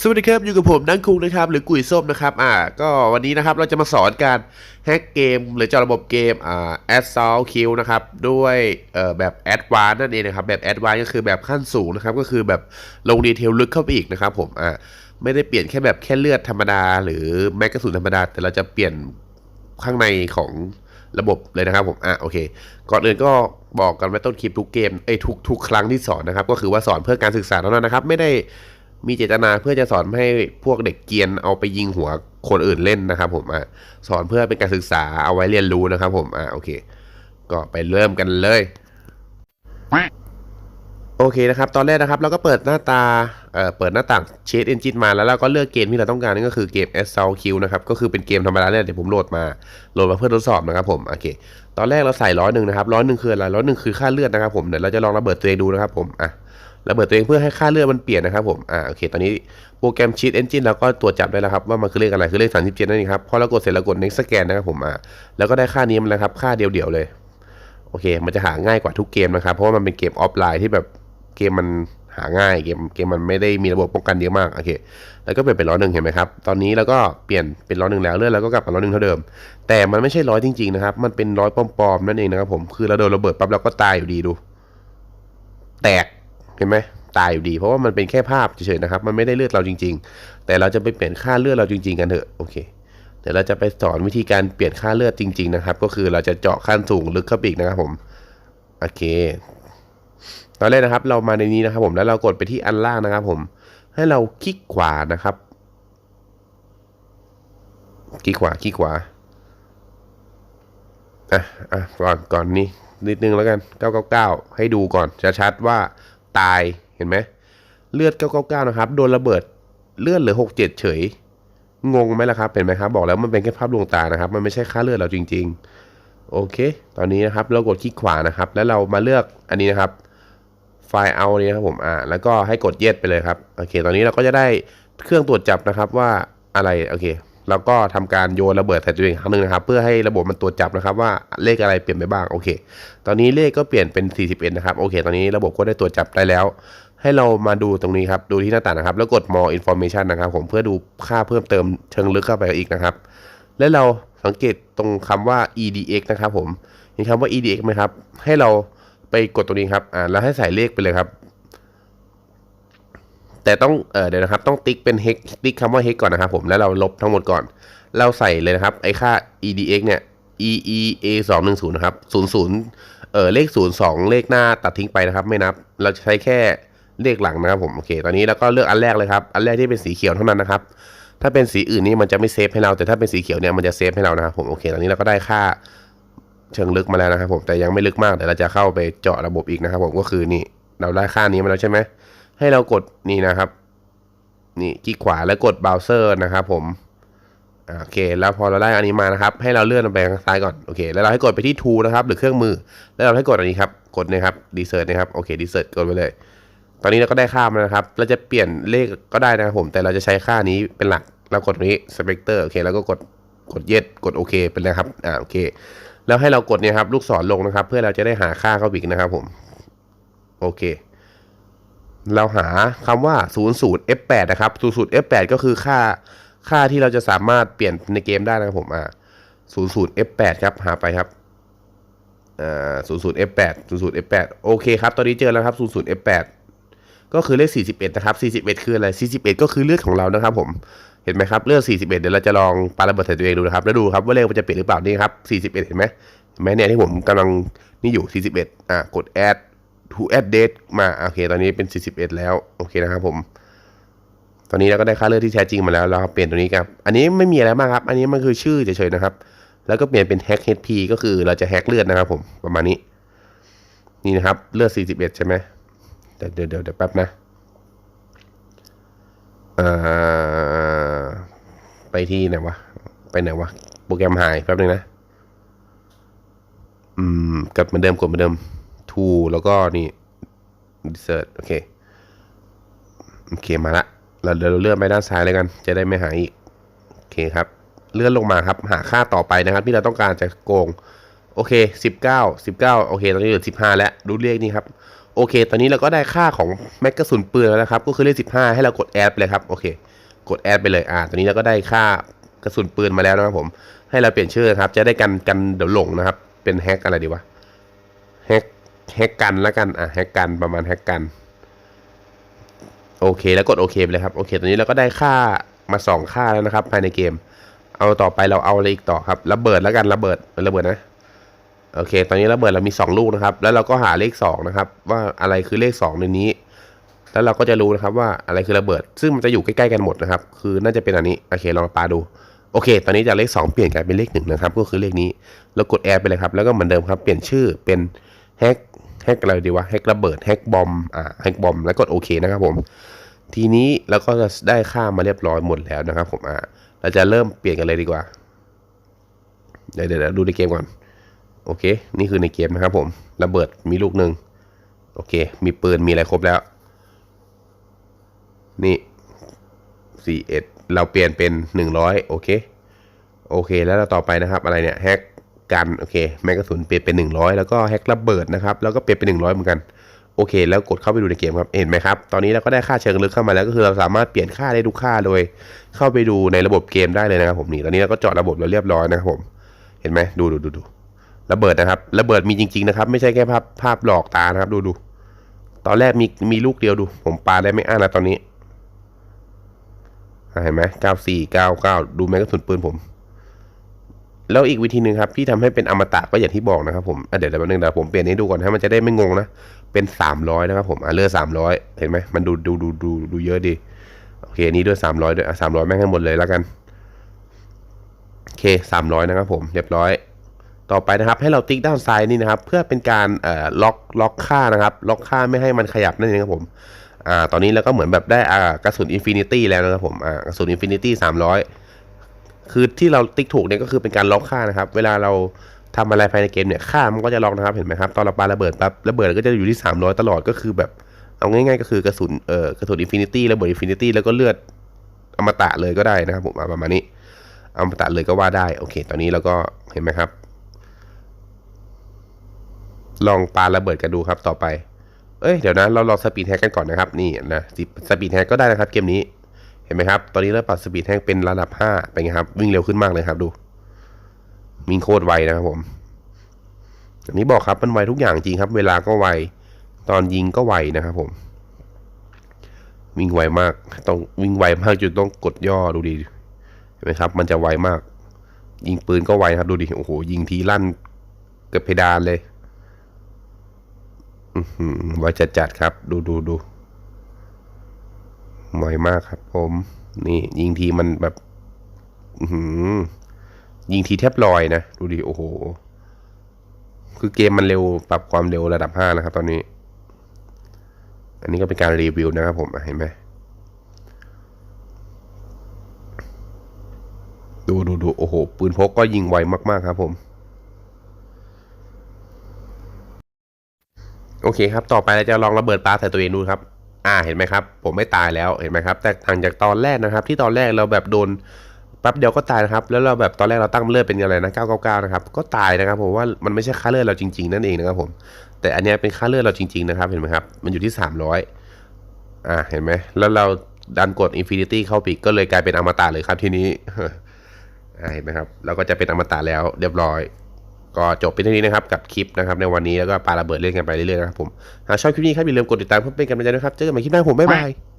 สวัสดีครับ อยู่กับผมนังคุงนะครับ หรือกุยส้มนะครับ อ่า ก็วันนี้นะครับเราจะมาสอนการแฮกเกม หรือจาะระบบเกม อ่า Assault Q นะครับ ด้วยเอ่อแบบ Advanced นั่นเองนะครับ แบบ Advanced ก็คือแบบขั้นสูงนะครับ ก็คือแบบลงดีเทลลึกเข้าไปอีกนะครับผม อ่า ไม่ได้เปลี่ยนแค่แบบแค่เลือดธรรมดา หรือแมกกาสุนธรรมดา แต่เราจะเปลี่ยนข้างในของระบบเลยนะครับผม อะ โอเค ก่อนอื่นก็บอกกันไว้ต้นคลิปทุกเกม เอ้ยทุกทุกครั้งที่สอนนะครับ ก็คือว่าสอนเพื่อการศึกษาเท่านั้นนะครับ ไม่ได้ มีเจตนาเพื่อจะสอนให้พวกเด็กเกียนเอาไปยิงหัวคนอื่นเล่นนะครับ ผมอะสอนเพื่อเป็นการศึกษาเอาไว้เรียนรู้นะครับ ผมอะโอเค ก็ไปเริ่มกันเลยโอเคนะครับ ตอนแรกนะครับเราก็เปิดหน้าตาเอ่อเปิดหน้าต่างเชดเอนจินมาแล้วเราก็เลือกเกมที่เราต้องการนั่นก็คือเกม Assault Q นะครับ ก็คือเป็นเกมธรรมดาเนี่ยเดี๋ยวผมโหลดมาโหลดมาเพื่อทดสอบนะครับผมโอเค ตอนแรกเราใส่ร้อยหนึ่งนะครับร้อยหนึ่งคืออะไรร้อยหนึ่งคือค่าเลือดนะครับผมเดี๋ยวเราจะลองระเบิดตัวเองดูนะครับผมอะ ระเบิดตัวเองเพื่อให้ค่าเลือดมันเปลี่ยนนะครับผมอ่าโอเค ตอนนี้โปรแกรมชีตเอนจินเราก็ตรวจจับได้แล้วครับว่ามันคือเลขอะไรคือเลข 37 นั่นเองครับพอเรากดเสร็จเรากด next scan นะครับผมอ่าแล้วก็ได้ค่านี้มาแล้วครับค่าเดียวๆเลยโอเค มันจะหาง่ายกว่าทุกเกมนะครับ เพราะว่ามันเป็นเกมออฟไลน์ที่แบบเกมมันหาง่ายเกมเกมมันไม่ได้มีระบบป้องกันเยอะมากโอเคแล้วก็เปลี่ยนเป็นร้อยหนึ่งเห็นไหมครับตอนนี้เราก็เปลี่ยนเป็นร้อยหนึ่งแล้วเลื่อนแล้วก็กลับมาร้อยหนึ่งเท่าเดิม แต่มันไม่ใช่ร้อยจริงๆนะครับมันเป็นร้อยปลอมๆนั่นเองนะครับผมคือเราโดนระเบิดปั๊บเราก็ตายอยู่ดีดู เห็นไหมตายอยู่ดี เพราะว่ามันเป็นแค่ภาพเฉยๆนะครับ มันไม่ได้เลือดเราจริง ๆ แต่เราจะไปเปลี่ยนค่าเลือดเราจริง ๆ กันเถอะโอเคเดี๋ยวเราจะไปสอนวิธีการเปลี่ยนค่าเลือดจริง ๆ นะครับ ก็คือเราจะเจาะขั้นสูงลึกเข้าไปอีกนะครับผมโอเค ตอนแรกนะครับ เรามาในนี้นะครับ ผมแล้วเรากดไปที่อันล่างนะครับ ผม ให้เราคลิกขวานะครับคลิกขวาคลิกขวาอะอะก่อนก่อนนี้นิดนึงแล้วกัน 999 ให้ดูก่อนชัดๆว่า ตายเห็นไหมเลือด 999 นะครับ โดนระเบิดเลือดเหลือ 67 เฉย งงไหมล่ะครับ เห็นไหมครับ บอกแล้วมันเป็นแค่ภาพลวงตานะครับ มันไม่ใช่ค่าเลือดเราจริง ๆ โอเค ตอนนี้นะครับ เรากดคลิกขวานะครับ แล้วเรามาเลือกอันนี้นะครับ ไฟล์เอานี้นะครับผมอ่าแล้วก็ให้กดเย็ดไปเลยครับ โอเค ตอนนี้เราก็จะได้เครื่องตรวจจับนะครับว่าอะไร โอเค แล้วก็ทำการโยนระเบิดใส่ตัวเองครั้งหนึ่งนะครับ เพื่อให้ระบบมันตรวจจับนะครับว่าเลขอะไรเปลี่ยนไปบ้างโอเค ตอนนี้เลขก็เปลี่ยนเป็น 41 นะครับโอเค ตอนนี้ระบบก็ได้ตรวจจับได้แล้ว ให้เรามาดูตรงนี้ครับดูที่หน้าต่างนะครับ แล้วกด more information นะครับ ผมเพื่อดูค่าเพิ่มเติมเชิงลึกเข้าไปอีกนะครับ และเราสังเกตตรงคำว่า edx นะครับผมเห็นคำว่า edx ไหมครับให้เราไปกดตรงนี้ครับอ่าแล้วให้ใส่เลขไปเลยครับ แต่ต้องเอเดี๋ยวนะครับต้องติ๊กเป็น hex ติ๊กคำว่า hex ก่อนนะครับผมแล้วเราลบทั้งหมดก่อน เราใส่เลยนะครับไอ้ค่า edx เนี่ย e e a 2 1 0นะครับ00เออเลข 02 เลขหน้าตัดทิ้งไปนะครับ ไม่นับ เราจะใช้แค่เลขหลังนะครับผมโอเค ตอนนี้แล้วก็เลือกอันแรกเลยครับ อันแรกที่เป็นสีเขียวเท่านั้นนะครับ ถ้าเป็นสีอื่นนี่มันจะไม่เซฟให้เรา แต่ถ้าเป็นสีเขียวเนี่ยมันจะเซฟให้เรานะครับผมโอเค ตอนนี้เราก็ได้ค่าเชิงลึกมาแล้วนะครับผมแต่ยังไม่ลึกมากเดี๋ยวเราจะเข้าไปเจาะระบบอีกนะครับผมก็คือนี่เราได้ค่านี้มาแล้วใช่ไหม ให้เรากดนี่นะครับ นี่คลิกขวาแล้วกดเบราว์เซอร์นะครับผมโอเค แล้วพอเราได้อันนี้มานะครับ ให้เราเลื่อนไปทางซ้ายก่อนโอเค แล้วเราให้กดไปที่ Tool นะครับ หรือเครื่องมือ แล้วเราให้กดอันนี้ครับ กดนะครับดีเซิร์ตนะครับโอเคดีเซิร์ตกดไปเลย ตอนนี้เราก็ได้ค่ามานะครับ เราจะเปลี่ยนเลขก็ได้นะครับผม แต่เราจะใช้ค่านี้เป็นหลัก เรากดตรงนี้สเปกเตอร์โอเค แล้วก็กดกดเย็ดกดโอเคเป็นเลยครับอ่าโอเค แล้วให้เรากดเนี่ยครับลูกศรลงนะครับ เพื่อเราจะได้หาค่าเข้าอีกนะครับผม โอเค เราหาคำว่า 00 f8 นะครับ 00 f8 ก็คือค่าค่าที่เราจะสามารถเปลี่ยนในเกมได้นะครับผมอ่า00 f8 ครับ หาไปครับอ่า00 f8 00 f8 โอเคครับ ตอนนี้เจอแล้วครับ00 f8 ก็คือเลข 41 นะครับ 41 คืออะไร 41 ก็คือเลือดของเรานะครับผมเห็นไหมครับเลือด 41 เดี๋ยวเราจะลองปาระเบิดใส่ตัวเองดูนะครับ แล้วดูครับว่าเลขมันจะเปลี่ยนหรือเปล่านี่ครับ 41 เห็นไหมเห็นไหมเนี่ยที่ผมกำลังนี่อยู่ 41 อะกด add add date มาโอเค ตอนนี้เป็น 41 แล้ว โอเคนะครับผม ตอนนี้เราก็ได้ค่าเลือดที่แท้จริงมาแล้วเราเปลี่ยนตัวนี้ครับ อันนี้ไม่มีอะไรมากครับ อันนี้มันคือชื่อเฉยๆนะครับ แล้วก็เปลี่ยนเป็น hack HP ก็คือเราจะแฮกเลือดนะครับผมประมาณนี้ นี่นะครับเลือด 41 ใช่ไหมเดี๋ยวเดี๋ยวเดี๋ยวเดี๋ยวแป๊บนะไปที่ไหนวะ ไปไหนวะ โปรแกรมหายแป๊บนึงนะ อืมกดเหมือนเดิมกดเหมือนเดิม to แล้วก็นี่ insert โอเค โอเค มาละ เราเดี๋ยวเราเลื่อนไปด้านซ้ายเลยกัน จะได้ไม่หายอีก โอเคครับ เลื่อนลงมาครับ หาค่าต่อไปนะครับ ที่เราต้องการจะโกง โอเค 19 19 โอเค ตอนนี้เหลือ 15 แล้ว ดูเลขนี่ครับ โอเค ตอนนี้เราก็ได้ค่าของแม็กกระสุนปืนแล้วนะครับ ก็คือเลขสิบห้าให้เรากดแอดไปเลยครับ โอเค กดแอดไปเลย อ่า ตอนนี้เราก็ได้ค่ากระสุนปืนมาแล้วนะครับผม ให้เราเปลี่ยนชื่อครับ จะได้กันกันเดี๋ยวหลงนะครับ เป็นแฮกอะไรดีวะ แฮก แฮกกันแล้วกันอะแฮกกันประมาณแฮกกัน โอเคแล้วกดโอเคไปเลยครับโอเคตอนนี้เราก็ได้ค่ามาสองค่าแล้วนะครับ ภายในเกม เอาต่อไปเราเอาอะไรอีกต่อครับระเบิดแล้วกันระเบิดระเบิดนะโอเค ตอนนี้ระเบิดเรามี 2 ลูกนะครับ แล้วเราก็หาเลข 2 นะครับ ว่าอะไรคือเลข 2 ในนี้ แล้วเราก็จะรู้นะครับว่าอะไรคือระเบิด ซึ่งมันจะอยู่ใกล้ๆกันหมดนะครับ คือน่าจะเป็นอันนี้โอเคลองปาดูโอเค ตอนนี้จากเลข 2 เปลี่ยนกลายเป็นเลข1นะครับก็คือเลขนี้เรากดแอดไปเลยครับแล้วก็เหมือนเดิมครับเปลี่ยนชื่อเป็น แฮกแฮกอะไรดีวะแฮกระเบิดแฮกบอมอ่าแฮกบอมแล้วกดโอเคนะครับผม ทีนี้เราก็จะได้ค่ามาเรียบร้อยหมดแล้วนะครับผมอ่าเราจะเริ่มเปลี่ยนกันเลยดีกว่าเดี๋ยวเดี๋ยวดูในเกมก่อนโอเค นี่คือในเกมนะครับผมระเบิดมีลูกหนึ่งโอเค มีปืนมีอะไรครบแล้ว นี่สี่เอ็ดเราเปลี่ยนเป็นหนึ่งร้อยโอเค โอเค แล้วเราต่อไปนะครับ อะไรเนี่ยแฮก กันโอเคแมกกาสุนเปลี่ยนเป็นหนึ่งร้อยแล้วก็แฮกระเบิดนะครับ แล้วก็เปลี่ยนเป็นหนึ่งร้อยเหมือนกันโอเค แล้วกดเข้าไปดูในเกมครับเห็นไหมครับ ตอนนี้เราก็ได้ค่าเชิงลึกเข้ามาแล้วก็คือเราสามารถเปลี่ยนค่าได้ทุกค่าโดยเข้าไปดูในระบบเกมได้เลยนะครับผมนี่ตอนนี้เราก็เจาะระบบเราเรียบร้อยนะครับผมเห็นไหมดูดูดูดูระเบิดนะครับระเบิดมีจริงๆนะครับไม่ใช่แค่ภาพภาพหลอกตานะครับดูดูตอนแรกมีมีลูกเดียวดู ผมปาได้ไม่อั้นนะตอนนี้เห็นไหมเก้าสี่เก้าเก้าดูแม้กระสุนปืนผม แล้วอีกวิธีหนึ่งครับที่ทำให้เป็นอมตะก็อย่างที่บอกนะครับผมเดี๋ยวเดี๋ยวแป๊บนึงเดี๋ยวผมเปลี่ยนให้ดูก่อนให้มันจะได้ไม่งงนะเป็นสามร้อยนะครับผมอะเลือกสามร้อยเห็นไหมมันดูดูดูดูดูเยอะดีโอเคอันนี้ด้วยสามร้อยด้วยอะสามร้อยแม่งให้หมดเลยแล้วกันโอเคสามร้อยนะครับผมเรียบร้อย ต่อไปนะครับ ให้เราติ๊กด้านซ้ายนี่นะครับ เพื่อเป็นการเอ่อล็อกล็อกค่านะครับ ล็อกค่าไม่ให้มันขยับนั่นเองครับผมอ่าตอนนี้เราก็เหมือนแบบได้อ่ากระสุนอินฟินิตี้แล้วนะครับผมอ่ากระสุนอินฟินิตี้สามร้อย คือที่เราติ๊กถูกเนี่ยก็คือเป็นการล็อกค่านะครับ เวลาเราทำอะไรภายในเกมเนี่ยค่ามันก็จะล็อกนะครับเห็นไหมครับตอนเราปาระเบิดปั๊บระเบิดก็จะอยู่ที่ 300 ตลอดก็คือแบบเอาง่ายๆก็คือกระสุนเอ่อกระสุนอินฟินิตี้ระเบิดอินฟินิตี้แล้วก็เลือดอมตะเลยก็ได้นะครับผมาประมาณนี้อมตะเลยก็ว่าได้โอเค ตอนนี้เราก็เห็นไหมครับ ลองปาระเบิดกันดูครับต่อไป เอ้ยเดี๋ยวนะเราลองสปีดแฮกกันก่อนนะครับ นี่นะสปีดแฮกก็ได้นะครับเกมนี้ เห็นไหมครับ ตอนนี้เราปรับสปีดแฮกเป็นระดับ 5 เป็นไงครับ วิ่งเร็วขึ้นมากเลยครับดู วิ่งโคตรไวนะครับผมอันนี้บอกครับมันไวทุกอย่างจริงครับ เวลาก็ไว ตอนยิงก็ไวนะครับผม วิ่งไวมาก ต้องวิ่งไวมากจนต้องกดย่อดูดิเห็นไหมครับ มันจะไวมาก ยิงปืนก็ไวครับดูดิ โอ้โห ยิงทีลั่นเกือบเพดานเลย อือหือไวจัดจัดๆครับ ดูดูดู ไวมากครับผม นี่ ยิงทีมันแบบหือยิงทีแทบลอยนะ ดูดิ โอ้โห คือเกมมันเร็วปรับความเร็วระดับห้านะครับ ตอนนี้ อันนี้ก็เป็นการรีวิวนะครับผมเห็นไหมดูดูดูโอ้โห ปืนพกก็ยิงไวมาก ๆ ครับผม โอเคครับ ต่อไปเราจะลองระเบิดปลาใส่ตัวเองดูครับ อ่าเห็นไหมครับ ผมไม่ตายแล้วเห็นไหมครับแต่ทางจากตอนแรกนะครับ ที่ตอนแรกเราแบบโดนแป๊บเดียวก็ตายนะครับ แล้วเราแบบตอนแรกเราตั้งเลือดเป็นอะไรนะ999นะครับก็ตายนะครับผมว่ามันไม่ใช่ค่าเลือดเราจริง ๆ นั่นเองนะครับผม แต่อันนี้เป็นค่าเลือดเราจริง ๆ นะครับ เห็นไหมครับ มันอยู่ที่ 300อ่าเห็นไหมแล้วเราดันกด Infinity เข้าปีกก็เลยกลายเป็นอมตะเลยครับทีนี้อ่าเห็นไหมครับเราก็จะเป็นอมตะแล้วเรียบร้อย ก็จบเป็นเท่านี้นะครับกับคลิปนะครับในวันนี้แล้วก็ปาระเบิดเล่นกันไปเรื่อยๆนะครับผมหากชอบคลิปนี้ครับอย่าลืมกดติดตามเพื่อเป็นกำลังใจด้วยครับเจอกันใหม่คลิปหน้าผมบ๊ายบาย